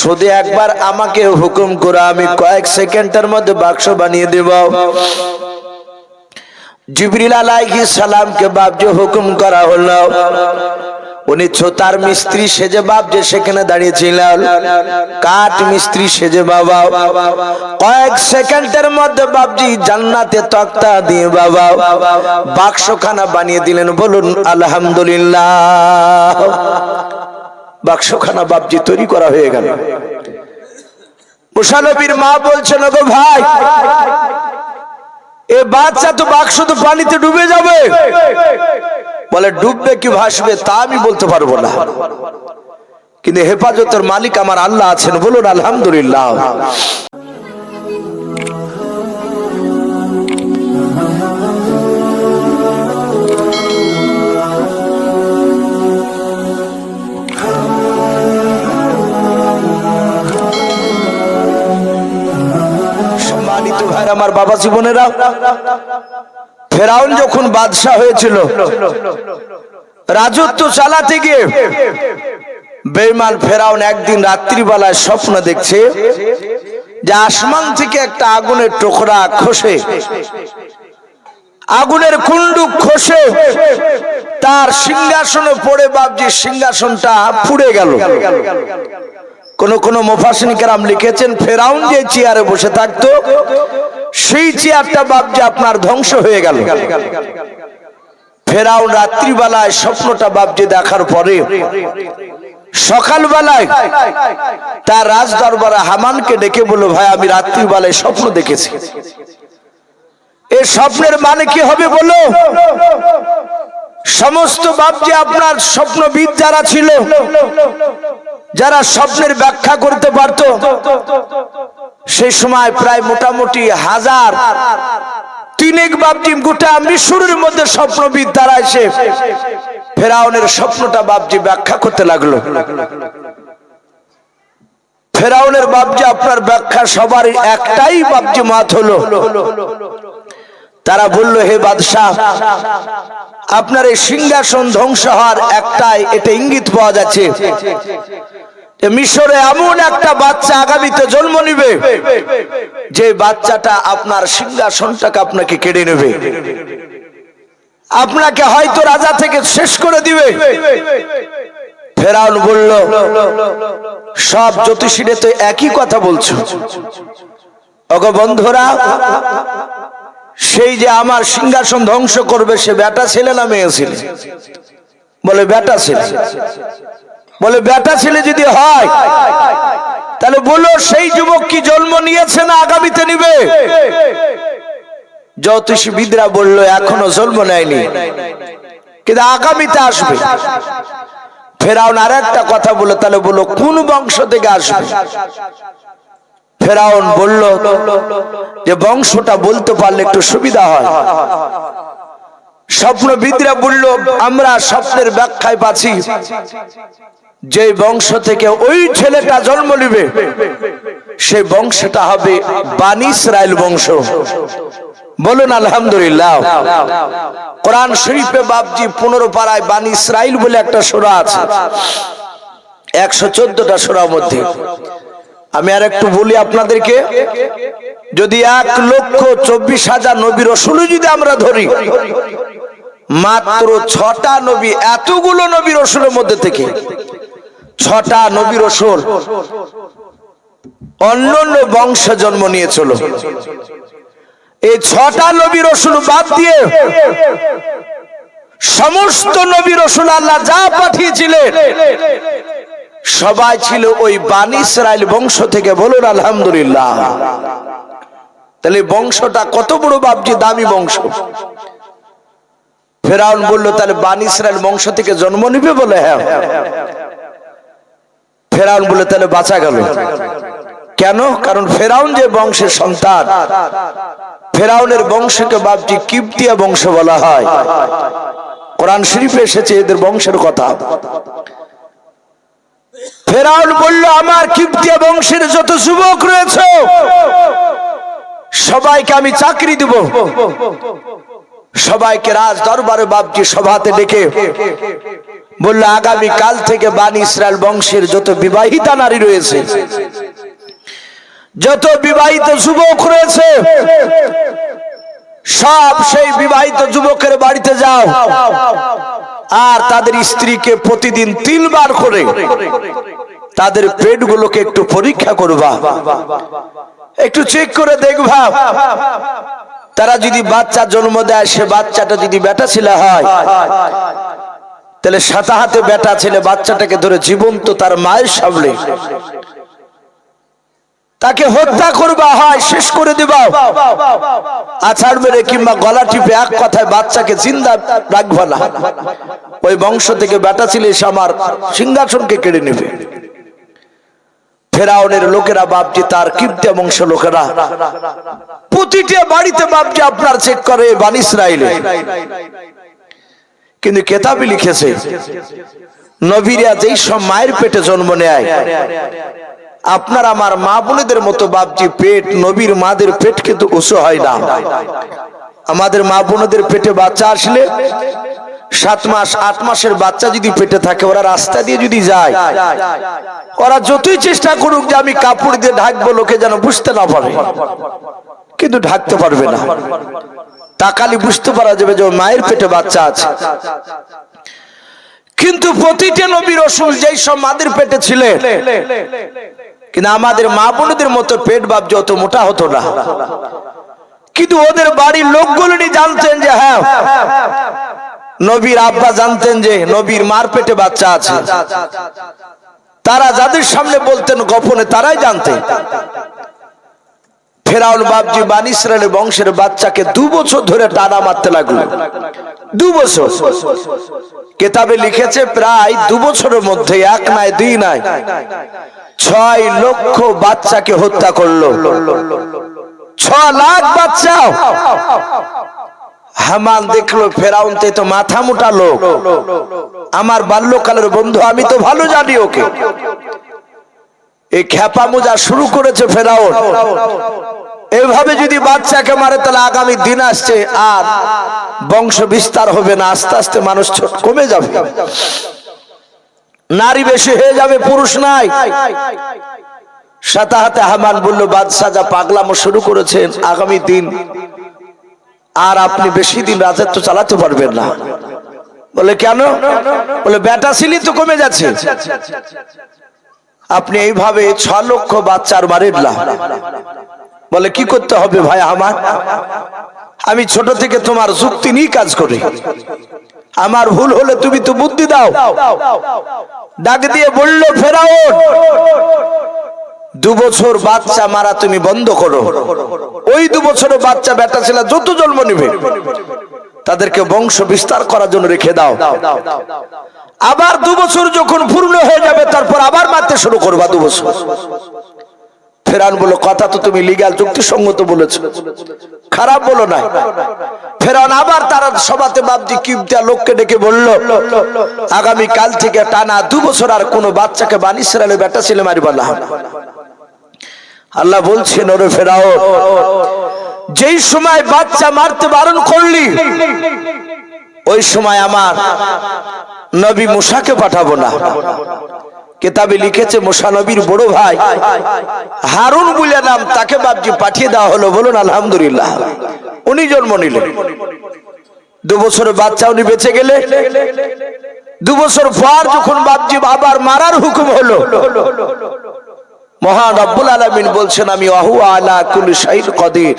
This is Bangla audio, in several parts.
শুধু একবার আমাকে হুকুম করো, আমি কয়েক সেকেন্ডের মধ্যে বাক্স বানিয়ে দেব। জিবরিল আলাইহিস সালামকে বাপজি হুকুম করা হলো। উনি ছোতার মিস্ত্রি সেজে বাপ যে সেখানে দাঁড়িয়েছিলেন। কাঠ মিস্ত্রি সেজে বাবা। কয়েক সেকেন্ডের মধ্যে বাপজি জান্নাতে তক্তা দিয়ে বাবা। বাক্সখানা বানিয়ে দিলেন, বলুন, আলহামদুলিল্লাহ। বাক্সখানা বাপজি তৈরি করা হয়ে গেল। মুসানবীর মা বলছেন গো ভাই, এ বাচ্চা তো বাক্স তো পানিতে ডুবে যাবে। বলে, ডুববে কি ভাসবে তা আমি বলতে পারব না। কিন্তু হেফাজতের মালিক আমার আল্লাহ আছেন বলুন, আলহামদুলিল্লাহ। আমার বাবা জীবনেরা, ফেরাউন যখন বাদশাহ হয়েছিল, রাজত্ব চালাতে গিয়ে বেইমান ফেরাউন একদিন রাত্রিবেলায় স্বপ্ন দেখছে যে আসমান থেকে একটা আগুনের টুকরা খসে। আগুনের কুণ্ডুক খসে, তার সিংহাসনে পড়ে বাবজি সিংহাসনটা পুড়ে গেল। কোন কোন মুফাসিনিকেরাম লিখেছেন, ফেরাউন যে চেয়ারে বসে থাকতো সেই চেয়ারটা বাবজি আপনার ধ্বংস হয়ে গেল। ফেরাউন রাত্রিবেলায় স্বপ্নটা বাবজি দেখার পরে, সকালবেলায় তার রাজ দরবারে হামানকে ডেকে বলল, ভাই, আমি রাত্রিবেলায় স্বপ্ন দেখেছি। এ স্বপ্নের মানে কি হবে বলো? সমস্ত বাপজি আপনার স্বপ্নবিদ যারা ছিল, যারা স্বপ্নের ব্যাখ্যা করতে পারত সেই সময় প্রায় মোটামুটি হাজার তিনেক বাপজি গোটা মিশরের মধ্যে স্বপ্নবিদ তারা এসে ফেরাউনের স্বপ্নটা বাপজি ব্যাখ্যা করতে লাগল। ফেরাউনের বাপজি আপনার ব্যাখ্যা সবার একটাই বাপজি মাত হলো। তারা বলল, হে বাদশাহ, আপনার এই সিংহাসন ধ্বংস হওয়ার একটাই, এটা ইঙ্গিত পাওয়া যাচ্ছে। মিশরে এমন একটা বাচ্চা আগামীতে জন্ম নিবে, যে বাচ্চাটা আপনার সিংহাসনটাকে আপনাকে কেড়ে নেবে। আপনাকে হয়তো রাজা থেকে শেষ করে দিবে। ফেরাউন বলল, সব জ্যোতিষীরে তো একই কথা বলছো। অগ বন্ধুরা, সেই যে আমার সিংহাসন ধ্বংস করবে, সে বেটা ছেলে না মেয়ে ছেলে? বলে বেটা ছেলে। বলে, বেটা ছেলে যদি হয়, তাহলে বলো সেই যুবক কি জন্ম নিয়েছে না আগামীতে নিবে? জ্যোতিষবিদরা বলল, এখনও জন্ম নেয়নি, কিন্তু আগামীতে আসবে। ফেরাউন আর একটা কথা বলে তাহলে বলো, কোন বংশ থেকে আসবে? ফেরাউন বলল, যে বংশটা বলতে পারলে একটু সুবিধা হয়। স্বপ্নবিদরা বলল, আমরা স্বপ্নের ব্যাখ্যায় পাচ্ছি যে বংশ থেকে ওই ছেলেটা জন্ম নিবে, সেই বংশটা হবে বানি ইসরায়েল বংশ। বলুন, আলহামদুলিল্লাহ। কোরআন শরীফে বাবজি পনেরো পাড়ায় বানি ইসরায়েল বলে একটা সোরা আছে। একশো চোদ্দটা সোরার মধ্যে। আমি আর একটু বলি আপনাদেরকে, যদি এক লক্ষ চব্বিশ হাজার নবী রসুল যদি আমরা ধরি, মাত্র ছটা নবী, এতগুলো নবী রসুলের মধ্যে থেকে। ছটা নবী রসুল। অন্য অন্য বংশে জন্ম নিয়েছিল। এই ছটা নবী রসুল বাদ দিয়ে সমস্ত নবী রসুল আল্লাহ যা পাঠিয়েছিলেন, সবাই ছিল ওই বানি ইসরায়েল বংশ থেকে বলুন আলহামদুলিল্লাহ। তাহলে বংশটা কত বড় বাপজি, দামি বংশ। ফেরাউন বলল, তাহলে বানি বংশ থেকে জন্ম নিবে বলে? হ্যাঁ। ফেরাউন বলে তাহলে বাঁচা গেল। কেন? কারণ ফেরাউন যে বংশের সন্তান, ফেরাউনের বংশকে বাপজি কিপ্তিয়া বংশ বলা হয়। কোরআন শরীফে এসেছে এদের বংশের কথা। ফেরাউন বলল, আমার কিপ্তিয়া বংশের যত যুবক রয়েছে, সবাইকে আমি চাকরি দেব। সবাইকে রাজ দরবারে বাপজি সভাতে ডেকে বলল, আগামী কাল থেকে বানি ইসরায়েল বংশের যত বিবাহিতা নারী রয়েছে, যত বিবাহিত যুবক রয়েছে, সব সেই বিবাহিত যুবকের বাড়িতে যাও। আর তাদের স্ত্রীকে প্রতিদিন তিনবার করে তাদের পেটগুলোকে একটু পরীক্ষা করবা। একটু চেক করে দেখবা। তারা যদি বাচ্চা জন্ম দেয়, সে বাচ্চাটা যদি বেটা ছেলে হয় তাহলে সাতা হাতে বেটা ছেলে বাচ্চাটাকে ধরে জীবন্ত তার মায়ের সামনে। তাকে হত্যা করবা, হয়, শেষ করে দিবা। আছাড় মেরে কিংবা গলা টিপে এক কথায় বাচ্চাকে জিন্দা রাখবা না। ওই বংশ থেকে বেটা ছিলে এসে আমার সিংহাসনকে কেড়ে নেবে। ফেরাউনের লোকেরা বাপজি, তার কিপ্তে বংশ লোকেরা। প্রতিটা বাড়িতে বাপজি আপনার চেক করে বানিস ইসরায়েলে কিন্তু কেতাবি লিখেছে, নবীরা যেই সব মায়ের পেটে জন্ম নেয়, আপনার আমার মা বোনেদের মতো বাপজি পেট নবীর মাদের পেট কিন্তু উঁচু হয় না। আমাদের মা বোনদের পেটে বাচ্চা আসলে সাত মাস, আট মাসের বাচ্চা যদি পেটে থাকে, ওরা রাস্তা দিয়ে যদি যায়, ওরা যতই চেষ্টা করুক যে আমি কাপড় দিয়ে ঢাকবো, লোকে যেন বুঝতে না পারে। কিন্তু ঢাকতে পারবে না। তাকালি বুঝতে পারা যাবে যে মায়ের পেটে বাচ্চা আছে। কিন্তু প্রতিটা নবীর রসুল যেই সব মাদের পেটে ছিলেন কিন্তু আমাদের মা বোনদের মতো পেট বাপ যত মোটা হতো না। কিন্তু ওদের বাড়ির লোকগুলো জানতেন যে হ্যাঁ নবীর আব্বা জানতেন যে নবীর মার পেটে বাচ্চা আছে। তারা যাদের সামনে বলতেন, গোপনে তারাই জানতেন। ফেরাউল বাবজি বান ইসরায়েলের বংশের বাচ্চাকে দু বছর ধরে টানা মারতে লাগল। দু বছর। কেতাবে লিখেছে প্রায় দু বছরের মধ্যে, এক নাই, দুই নাই, ছয় লক্ষ বাচ্চাকে হত্যা করল। ছ লাখ বাচ্চা। হামান দেখল, ফেরাউন তে তো মাথা মোটা লোক। আমার বাল্যকালের বন্ধু, আমি তো ভালো জানি ওকে। এই খেপা মোজা শুরু করেছে ফেরাউন। এভাবে যদি বাচ্চাকে মারে, তাহলে আগামী দিন আসছে, আর বংশ বিস্তার হবে না, আস্তে আস্তে মানুষ কমে যাবে। নারী বেশি হয়ে যাবে, পুরুষ নাই। সাতাহাতে হামান বলল, বাদশাহ যা পাগলামো শুরু করেছেন, আগামী দিন আর আপনি বেশি দিন রাজত্ব চালাতে পারবেন না। বলে কেন? বলে বেটা সিলি তো কমে যাচ্ছে। আপনি এইভাবে ছ লক্ষ বাচ্চার মারেন না। বলে, কি করতে হবে ভাই আমার? আমি ছোট থেকে তোমার যুক্তি নিয়ে কাজ করি। আমার ভুল হলে তুমি তো বুদ্ধি দাও। ডাক দিয়ে বলল ফেরাও দু বছর বাচ্চা মারা তুমি বন্ধ করো। ওই দু বছরের বাচ্চা বেটা ছেলে যত জন্ম নিবে, তাদেরকে বংশ বিস্তার করার জন্য রেখে দাও। আবার দু বছর যখন পূর্ণ হয়ে যাবে, তারপর আবার মারতে শুরু করবা দু বছর। ফেরান বলো কথা তো তুমি লিগাল যুক্তিসঙ্গত বলেছ। খারাপ বলো না ফেরান আবার তারা সভাতে বাবজি কিবতা লোককে ডেকে বলল, আগামী কাল থেকে টানা দু বছর আর কোনো বাচ্চাকে বানিসরালে বেটা ছেলে মারিবা না। আল্লাহ বলছেন, ওরে ফেরাও, যেই সময় বাচ্চা মারতে বারণ করলি ওই সময় আমার নবী মুসাকে পাঠাবো না। কেতাবে লিখেছে নবীর বড় ভাই হারুন বলে নাম, তাকে বাবজি পাঠিয়ে দেওয়া হলো। বলুন, আলহামদুলিল্লাহ। উনি জন্ম নিলেন। দু বছরের বাচ্চা উনি বেঁচে গেলে। দু বছর পর যখন বাবজি আবার মারার হুকুম হলো মহান রব্বুল আলমিন বলছেন, আমি আহু আলা কুল শাহিদ কদির।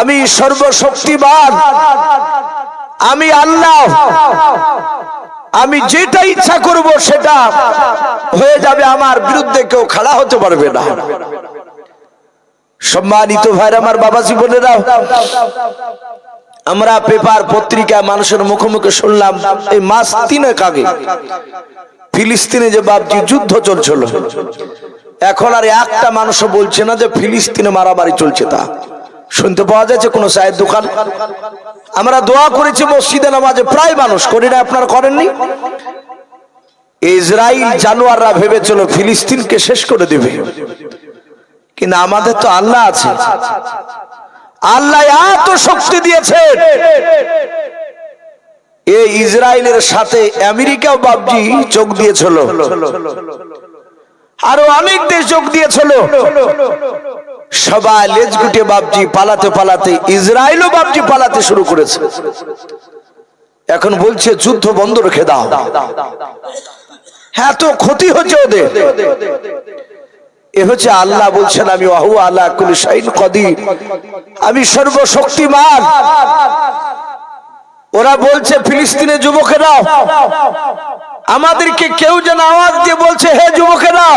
আমি সর্বশক্তিমান। আমি আল্লাহ। আমি যেটা ইচ্ছা করব সেটা হয়ে যাবে। আমার বিরুদ্ধে কেউ খাড়া হতে পারবে না। সম্মানিত ভাইর, আমার বাবা জীবনেরা, আমরা পেপার পত্রিকা মানুষের মুখে মুখে শুনলাম, এই মাস তিনেক আগে ফিলিস্তিনে যে বাবজি যুদ্ধ চলছিল। এখন আর একটা মানুষও বলছে না যে ফিলিস্তিনে মারামারি চলছে তা। শুনতে পাওয়া যাচ্ছে কোন চায়ের দোকান? আমরা দোয়া করেছি মসজিদে নামাজে, প্রায় মানুষ করি না আপনারা করেননি ইসরায়েল জানোয়াররা ভেবেছিল ফিলিস্তিনকে শেষ করে দেবে। কিন্তু আমাদের তো আল্লাহ আছে। আল্লাহ এত শক্তি দিয়েছে। এ ইসরায়েলের সাথে আমেরিকাও বাবজি চোখ দিয়েছিল। আরও অনেক দেশ যোগ দিয়েছিল। সবাই লেজ গুটে বাবজি পালাতে পালাতে, ইসরায়েলও বাবজি পালাতে শুরু করেছে। এখন বলছে, যুদ্ধ বন্ধ রেখে দাও। হ্যাঁ তো ক্ষতি হচ্ছে ওদের। এ হচ্ছে আল্লাহ বলছেন, আমি আহু আল্লাহ কুল শাইন কদির। আমি সর্বশক্তিমান। ওরা বলছে, ফিলিস্তিনের যুবকেরা আমাদেরকে কেউ যেন আওয়াজ দিয়ে বলছে, হে যুবকেরা,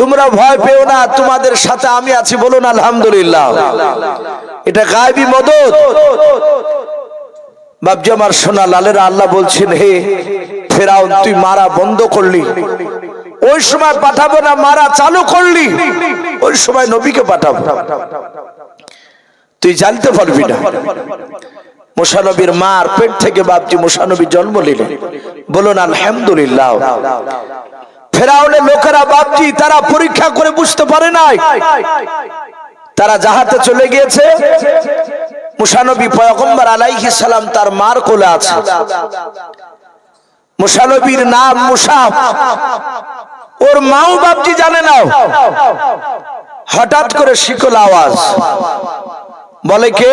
তোমরা ভয় পেও না, তোমাদের সাথে আমি আছি বলুন আলহামদুলিল্লাহ। এটা গায়বী মদত। বাবজি আমার সোনা লালেরা আল্লাহ বলছেন, হে ফেরাও তুই মারা বন্ধ করলি। ওই সময় পাঠাবো না, মারা চালু করলি। ওই সময় নবীকে পাঠাবো। তুই জানতে পারবি না। মুসানবীর মার পেট থেকে বাপজি মুসানবী জন্ম নিলেন বলুন, আলহামদুলিল্লাহ। ফেরাউনের লোকেরা বাপজি, তারা পরীক্ষা করে বুঝতে পারে নাই। তারা জাহাতে চলে গিয়েছে। মুসানবী পয়গম্বর আলাইহিস সালাম তার মার কোলে আছে। মুসানবীর নাম মুসা। ওর মাও বাপজি জানে না। হঠাৎ করে শিকল আওয়াজ। বলে কে?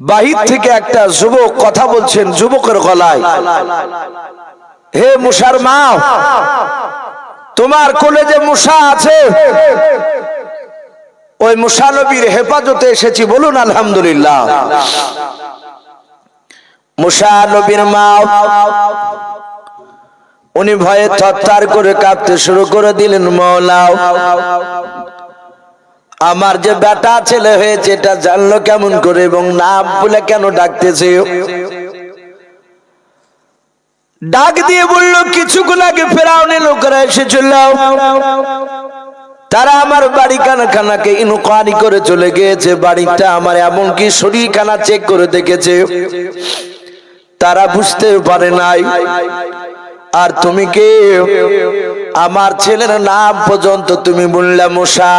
বাহির থেকে একটা যুবক কথা বলছেন, যুবকের গলায়। হে মুসার মা, তোমার কোলে যে মুসা আছে, ওই মুসানবীর হেফাজতে এসেছি, বলুন আলহামদুলিল্লাহ। মুসা নবীর মা, উনি ভয়ে থরথর করে কাঁপতে শুরু করে দিলেন, মৌলাও। আমার যে বেটা ছেলে হয়েছে, এটা জানলো কেমন করে এবং নাম বলে কেন ডাকতেছে? ডাক দিয়ে বলল, কিছুক্ষণ আগে ফেরাউনি লোকেরা এসেছিল তারা আমার বাড়ি কানাখানাকে ইনকোয়ারি করে চলে গিয়েছে। বাড়িটা আমার এমনকি শরীর খানা চেক করে দেখেছে। তারা বুঝতে পারে নাই। আর তুমি কে? আমার ছেলের নাম পর্যন্ত তুমি বললে মশা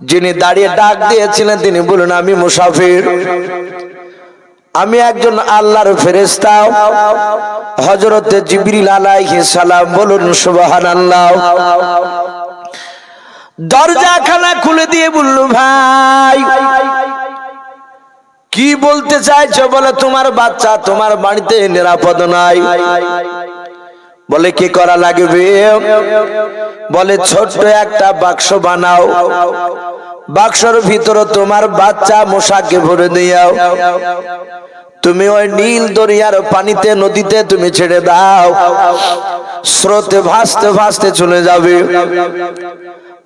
যিনি দাঁড়িয়ে ডাক দিয়েছিলেন, তিনি বলুন আমি মুসাফির। আমি একজন আল্লাহর ফেরেস্তা হজরতে জিবরিল আলাইহিস সালাম বলুন, সুবহানাল্লাহ। দরজাখানা খুলে দিয়ে বলল, ভাই কি বলতে চাইছো বলে, তোমার বাচ্চা তোমার বাড়িতে নিরাপদ নাই। বলে, কি করা লাগবে? বলে, ছোট্ট একটা বাক্স বানাও। বাক্সর ভিতরে তোমার বাচ্চা মশাকে ভরে দিয়াও তুমি ওই নীল দরিয়ার পানিতে, নদীতে তুমি ছেড়ে দাও। স্রোতে ভাসতে ভাসতে চলে যাবে।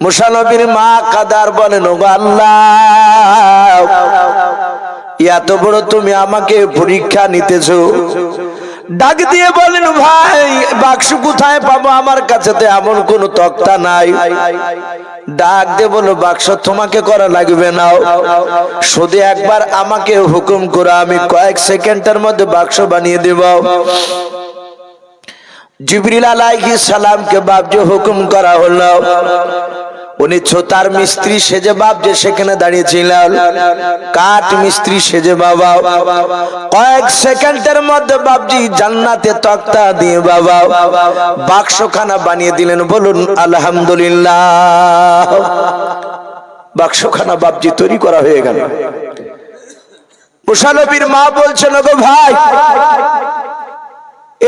মুসানবীর মা কাদার বলেন আল্লাহ। এত বড় তুমি আমাকে পরীক্ষা নিতেছো। ডাক দিয়ে বলেন, ভাই, বাক্স কোথায় পাবো? আমার কাছে তো এমন কোন তক্তা নাই। ডাক দিয়ে বলো বাক্স তোমাকে করা লাগবে না। শুধু একবার আমাকে হুকুম করে, আমি কয়েক সেকেন্ডের মধ্যে বাক্স বানিয়ে দেব। জিবরিল আলাইহিস সালামকে বাবজি হুকুম করা হলো। উনি ছোতার মিস্ত্রি সেজে বাপ যে সেখানে দাঁড়িয়েছিলেন। কাঠ মিস্ত্রি সেজে বাবা। কয়েক সেকেন্ডের মধ্যে বাপজি জান্নাতে তক্তা দিয়ে বাবা বাক্সখানা বানিয়ে দিলেন। বলুন, আলহামদুলিল্লাহ। বাক্সখানা বাপজি তৈরি করা হয়ে গেল। মুসানবীর মা বলছেন গো ভাই,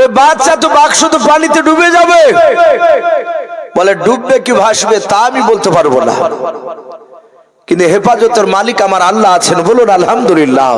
এ বাচ্চা তো বাক্স তো পানিতে ডুবে যাবে। বলে, ডুববে কি ভাসবে তা আমি বলতে পারব না। কিন্তু হেফাজতের মালিক আমার আল্লাহ আছেন বলুন, আলহামদুলিল্লাহ।